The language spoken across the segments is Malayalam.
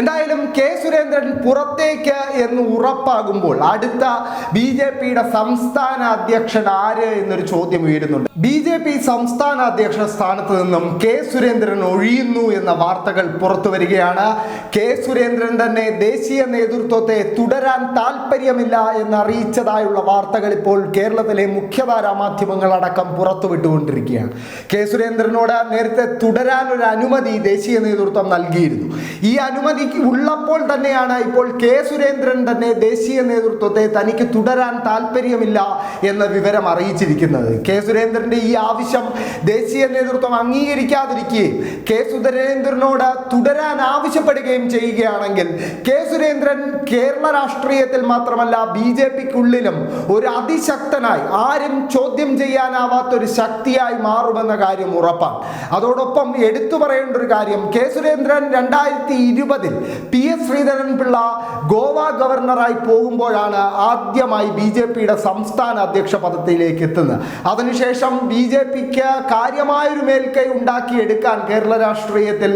എന്തായാലും കെ സുരേന്ദ്രൻ പുറത്തേക്ക് എന്ന് ഉറപ്പാകുമ്പോൾ അടുത്ത ബി ജെ പിയുടെ സംസ്ഥാന അധ്യക്ഷൻ ആര് എന്നൊരു ചോദ്യം ഉയരുന്നുണ്ട്. ബി ജെ പി സംസ്ഥാന അധ്യക്ഷ സ്ഥാനത്ത് നിന്നും കെ സുരേന്ദ്രൻ ഒഴിയുന്നു എന്ന വാർത്തകൾ പുറത്തു വരികയാണ്. കെ സുരേന്ദ്രൻ തന്നെ ദേശീയ നേതൃത്വത്തെ തുടരാൻ താല്പര്യമില്ല എന്ന് അറിയിച്ചതായുള്ള വാർത്തകൾ ഇപ്പോൾ കേരളത്തിലെ മുഖ്യധാരാ മാധ്യമങ്ങളടക്കം പുറത്തുവിട്ടുകൊണ്ടിരിക്കുകയാണ് കെ സുരേന്ദ്രനോട് നേരത്തെ തുടരാനൊരു അനുമതി ദേശീയ നേതൃത്വം നൽകിയിരുന്നു. ഈ അനുമതി ഉള്ളപ്പോൾ തന്നെയാണ് ഇപ്പോൾ കെ സുരേന്ദ്രൻ തന്നെ ദേശീയ നേതൃത്വത്തെ തനിക്ക് തുടരാൻ താല്പര്യമില്ല എന്ന വിവരം അറിയിച്ചിരിക്കുന്നത്. കെ സുരേന്ദ്രന്റെ ഈ ആവശ്യം ദേശീയ നേതൃത്വം അംഗീകരിക്കാതിരിക്കുകയും കെ സുരേന്ദ്രനോട് തുടരാൻ ആവശ്യപ്പെടുകയും ചെയ്യുകയാണെങ്കിൽ കെ സുരേന്ദ്രൻ കേരള രാഷ്ട്രീയത്തിൽ മാത്രമല്ല ബി ജെ പിക്കുള്ളിലും ഒരു അതിശക്തനായി ആരും ചോദ്യം ചെയ്യാനാവാത്ത ഒരു ശക്തിയായി മാറുമെന്ന കാര്യം ഉറപ്പാണ്. അതോടൊപ്പം എടുത്തു പറയേണ്ട ഒരു കാര്യം കെ സുരേന്ദ്രൻ രണ്ടായിരത്തി ഇരുപതിൽ പി എസ് ശ്രീധരൻ പിള്ള ഗോവ ഗവർണറായി പോകുമ്പോഴാണ് ആദ്യമായി ബി ജെ പിയുടെ സംസ്ഥാന അധ്യക്ഷ പദത്തിലേക്ക് എത്തുന്നത്. അതിനുശേഷം ബി ജെ പിക്ക് കാര്യമായൊരു മേൽക്കൈ ഉണ്ടാക്കിയെടുക്കാൻ കേരള രാഷ്ട്രീയത്തിൽ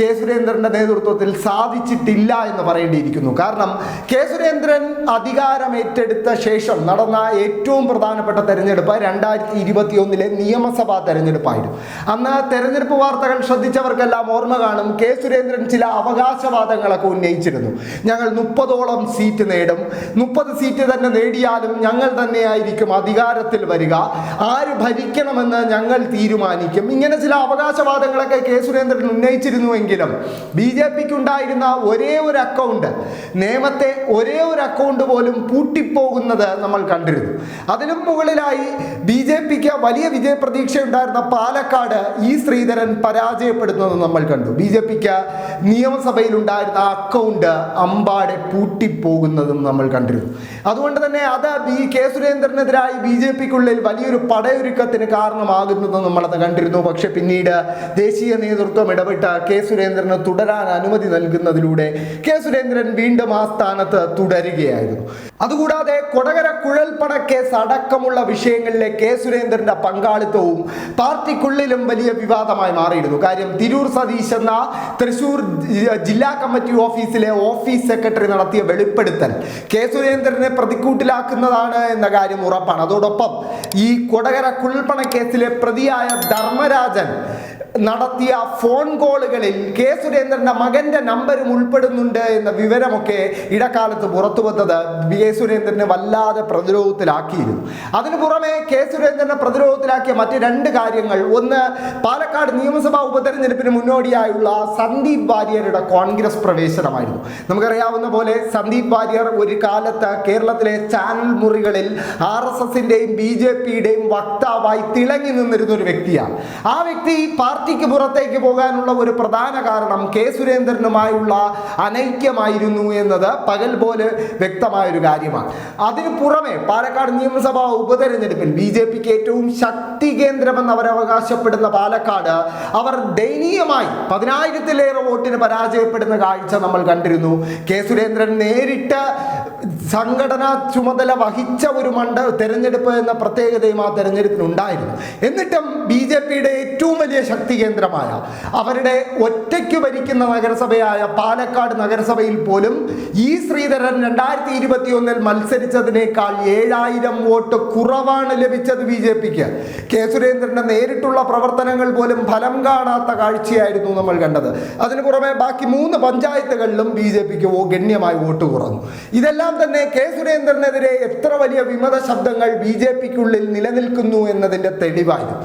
കെ സുരേന്ദ്രന്റെ നേതൃത്വത്തിൽ സാധിച്ചിട്ടില്ല എന്ന് പറയേണ്ടിയിരിക്കുന്നു. കാരണം കെ സുരേന്ദ്രൻ അധികാരം ഏറ്റെടുത്ത ശേഷം നടന്ന ഏറ്റവും പ്രധാനപ്പെട്ട തെരഞ്ഞെടുപ്പ് രണ്ടായിരത്തി ഇരുപത്തി ഒന്നിലെ നിയമസഭാ തെരഞ്ഞെടുപ്പായിരുന്നു. അന്ന് തെരഞ്ഞെടുപ്പ് വാർത്തകൾ ശ്രദ്ധിച്ചവർക്കെല്ലാം ഓർമ്മ കാണും കെ സുരേന്ദ്രൻ ചില അവകാശവാദങ്ങളൊക്കെ ഉന്നയിച്ചിരുന്നു. ഞങ്ങൾ മുപ്പതോളം സീറ്റ് നേടും മുപ്പത് സീറ്റ് തന്നെ നേടിയാലും ഞങ്ങൾ തന്നെയായിരിക്കും അധികാരത്തിൽ വരിക. ആര് ഭരിക്കണമെന്ന് ഞങ്ങൾ തീരുമാനിക്കും. ഇങ്ങനെ ചില അവകാശവാദങ്ങളൊക്കെ കെ സുരേന്ദ്രൻ ഉന്നയിച്ചിരുന്നുവെങ്കിലും ബി ജെ പിക്ക് ഉണ്ടായിരുന്ന ഒരേ ഒരു അക്കൗണ്ട് നിയമത്തെ ഒരേ ഒരു അക്കൗണ്ട് പോലും പൂട്ടിപ്പോകുന്നത് നമ്മൾ കണ്ടിരുന്നു. അതിനും മുകളിലായി ബി ജെ പിക്ക് വലിയ വിജയപ്രതീക്ഷ ഉണ്ടായിരുന്ന പാലക്കാട് ഈ ശ്രീധരൻ പരാജയപ്പെടുന്നത് നമ്മൾ കണ്ടു. ബി ജെ പിക്ക് നിയമസഭയിൽ ഉണ്ടായിരുന്ന അക്കൗണ്ട് അമ്പാടെ പൂട്ടിപ്പോകുന്നതും നമ്മൾ കണ്ടിരുന്നു. അതുകൊണ്ട് തന്നെ അത് ബി കെ സുരേന്ദ്രനെതിരായി ബി ജെ പിക്കുള്ളിൽ വലിയൊരു പടയൊരുക്കത്തിന് കാരണമാകുന്നത് നമ്മളത് കണ്ടിരുന്നു. പക്ഷെ പിന്നീട് ദേശീയ നേതൃത്വം ഇടപെട്ട് കെ സുരേന്ദ്രന് തുടരാൻ അനുമതി നൽകുന്നതിലൂടെ കെ സുരേന്ദ്രൻ വീണ്ടും ആ സ്ഥാനത്ത് തുടരുകയായിരുന്നു. അതുകൂടാതെ കൊടകര കുഴൽപ്പണ കേസ് അടക്കമുള്ള വിഷയങ്ങളിലെ കെ സുരേന്ദ്രന്റെ പങ്കാളിത്തവും പാർട്ടിക്കുള്ളിലും വലിയ വിവാദമായി മാറിയിരുന്നു. കാര്യം തിരൂർ സതീശ് എന്ന തൃശൂർ ജില്ലാ കമ്മിറ്റി ഓഫീസിലെ ഓഫീസ് സെക്രട്ടറി നടത്തിയ വെളിപ്പെടുത്തൽ കെ സുരേന്ദ്രനെ പ്രതിക്കൂട്ടിലാക്കുന്നതാണ് എന്ന കാര്യം ഉറപ്പാണ്. അതോടൊപ്പം ഈ കൊടകര കുഴൽപ്പണ കേസിലെ പ്രതിയായ ധർമ്മരാജൻ നടത്തിയ ഫോൺ കോളുകളിൽ കെ സുരേന്ദ്രന്റെ മകന്റെ നമ്പരും ഉൾപ്പെടുന്നുണ്ട് എന്ന വിവരമൊക്കെ ഇടക്കാലത്ത് പുറത്തു വന്നത് കെ സുരേന്ദ്രനെ വല്ലാതെ പ്രതിരോധത്തിലാക്കിയിരുന്നു. അതിനു പുറമെ കെ സുരേന്ദ്രനെ പ്രതിരോധത്തിലാക്കിയ മറ്റ് രണ്ട് കാര്യങ്ങൾ. ഒന്ന് പാലക്കാട് നിയമസഭാ ഉപതെരഞ്ഞെടുപ്പിന് മുന്നോടിയായുള്ള സന്ദീപ് വാര്യരുടെ കോൺഗ്രസ് പ്രവേശനമായിരുന്നു. നമുക്കറിയാവുന്ന പോലെ സന്ദീപ് വാര്യർ ഒരു കാലത്ത് കേരളത്തിലെ ചാനൽ മുറികളിൽ ആർ എസ് എസിന്റെയും ബി ജെ പിയുടെയും വക്താവായി തിളങ്ങി നിന്നിരുന്ന ഒരു വ്യക്തിയാണ്. ആ വ്യക്തി പാർട്ടിക്ക് പുറത്തേക്ക് പോകാനുള്ള ഒരു പ്രധാന കാരണം കെ സുരേന്ദ്രനുമായുള്ള അനൈക്യമായിരുന്നു എന്നത് പകൽ പോലെ വ്യക്തമായ ഒരു കാര്യമാണ്. അതിനു പുറമെ പാലക്കാട് നിയമസഭാ ഉപതെരഞ്ഞെടുപ്പിൽ ബി ജെ പിക്ക് ഏറ്റവും ശക്തി കേന്ദ്രമെന്ന് അവരവകാശപ്പെടുന്ന പാലക്കാട് അവർ ദയനീയമായി പതിനായിരത്തിലേറെ വോട്ടിന് പരാജയപ്പെടുന്ന കാഴ്ച നമ്മൾ കണ്ടിരുന്നു. കെ സുരേന്ദ്രൻ നേരിട്ട് സംഘടനാ ചുമതല വഹിച്ച ഒരു മണ്ഡ തെരഞ്ഞെടുപ്പ് എന്ന പ്രത്യേകതയും ആ തെരഞ്ഞെടുപ്പിനുണ്ടായിരുന്നു എന്നിട്ടും ബി ജെ പിയുടെ ഏറ്റവും വലിയ ശക്തി കേന്ദ്രമായ അവരുടെ ഒറ്റയ്ക്ക് ഭരിക്കുന്ന നഗരസഭയായ പാലക്കാട് നഗരസഭയിൽ പോലും ഈ ശ്രീധരൻ രണ്ടായിരത്തി ഇരുപത്തി ഒന്നിൽ മത്സരിച്ചതിനേക്കാൾ ഏഴായിരം വോട്ട് കുറവാണ് ലഭിച്ചത് ബി ജെ പിക്ക്. കെ സുരേന്ദ്രന്റെ നേരിട്ടുള്ള പ്രവർത്തനങ്ങൾ പോലും ഫലം കാണാത്ത കാഴ്ചയായിരുന്നു നമ്മൾ കണ്ടത്. അതിനു പുറമെ ബാക്കി മൂന്ന് പഞ്ചായത്തുകളിലും ബി ജെ പിക്ക് ഗണ്യമായി വോട്ട് കുറഞ്ഞു. ഇതെല്ലാം തന്നെ കെ സുരേന്ദ്രനെതിരെ എത്ര വലിയ വിമത ശബ്ദങ്ങൾ ബി ജെ പിക്കുള്ളിൽ നിലനിൽക്കുന്നു എന്നതിന്റെ തെളിവായിരുന്നു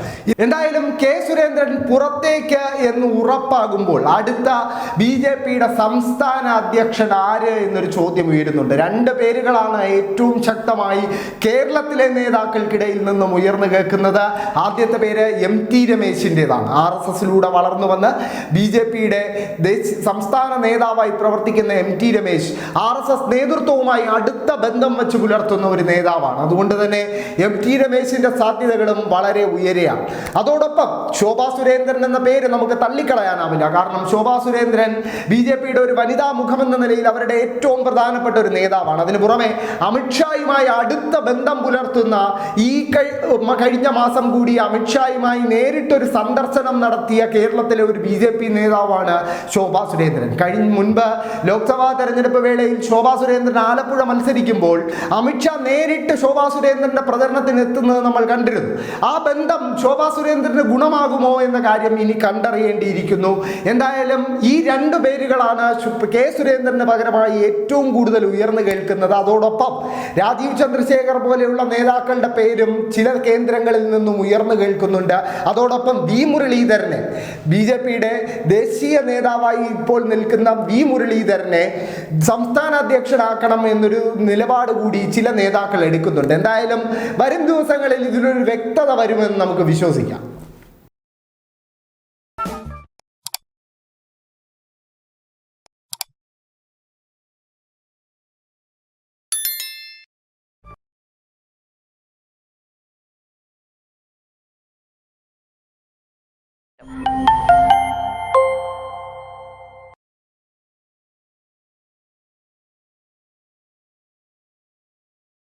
എന്തായാലും കെ സുരേന്ദ്രൻ പുറത്തേക്ക് എന്ന് ഉറപ്പാകുമ്പോൾ അടുത്ത ബി ജെ പിയുടെ സംസ്ഥാന അധ്യക്ഷൻ ആര് എന്നൊരു ചോദ്യം ഉയരുന്നുണ്ട്. രണ്ട് പേരുകളാണ് ഏറ്റവും ശക്തമായി കേരളത്തിലെ നേതാക്കൾക്കിടയിൽ നിന്നും ഉയർന്നു കേൾക്കുന്നത്. ആദ്യത്തെ പേര് എം ടി രമേശിന്റെതാണ് ആർ എസ് എസിലൂടെ വളർന്നു വന്ന് ബി ജെ പിയുടെ സംസ്ഥാന നേതാവായി പ്രവർത്തിക്കുന്ന M T Ramesh R S S നേതൃത്വവുമായി അടുത്ത ബന്ധം വെച്ച് പുലർത്തുന്ന ഒരു നേതാവാണ്. അതുകൊണ്ട് തന്നെ എം ടി രമേശിന്റെ സാധ്യതകളും വളരെ ഉയരെയാണ്. അതോടൊപ്പം ശോഭാ സുരേന്ദ്രൻ എന്ന പേര് നമുക്ക് തള്ളിക്കളയാനാവില്ല. കാരണം ശോഭാ സുരേന്ദ്രൻ ബി ജെ പിയുടെ ഒരു വനിതാ മുഖമെന്ന നിലയിൽ അവരുടെ ഏറ്റവും പ്രധാനപ്പെട്ട ഒരു നേതാവാണ്. അതിനു പുറമെ അമിത്ഷായുമായി അടുത്ത ബന്ധം പുലർത്തുന്ന ഈ കഴിഞ്ഞ മാസം കൂടി അമിത്ഷായുമായി നേരിട്ടൊരു സന്ദർശനം നടത്തിയ കേരളത്തിലെ ഒരു ബി ജെ പി നേതാവാണ് ശോഭാ സുരേന്ദ്രൻ. കഴിഞ്ഞ മുൻപ് ലോക്സഭാ തെരഞ്ഞെടുപ്പ് വേളയിൽ ശോഭാ സുരേന്ദ്രൻ ആലപ്പുഴ മത്സരിക്കുമ്പോൾ അമിത്ഷാ നേരിട്ട് ശോഭാ സുരേന്ദ്രന്റെ പ്രചരണത്തിന് എത്തുന്നത് നമ്മൾ കണ്ടിരുന്നു. ആ ബന്ധം ശോഭാ സുരേന്ദ്രന് ഗുണമാകുമോ എന്ന കാര്യം ഇനി കണ്ടറിയേണ്ടിയിരിക്കുന്നു. എന്തായാലും ഈ രണ്ട് പേരുകളാണ് കെ സുരേന്ദ്രന് പകരമായി ഏറ്റവും കൂടുതൽ ഉയർന്നു കേൾക്കുന്നത്. അതോടൊപ്പം രാജീവ് ചന്ദ്രശേഖർ പോലെയുള്ള നേതാക്കളുടെ പേരും ചില കേന്ദ്രങ്ങളിൽ നിന്നും ഉയർന്നു കേൾക്കുന്നുണ്ട്. അതോടൊപ്പം വി മുരളീധരനെ ബി ജെ പിയുടെ ദേശീയ നേതാവായി ഇപ്പോൾ നിൽക്കുന്ന വി മുരളീധരനെ സംസ്ഥാന അധ്യക്ഷനാക്കണം എന്നൊരു നിലപാട് കൂടി ചില നേതാക്കൾ എടുക്കുന്നുണ്ട് എന്തായാലും വരും ദിവസങ്ങളിൽ ഇതിനൊരു വ്യക്തത വരുമെന്ന് നമുക്ക് വിശ്വസിക്കാം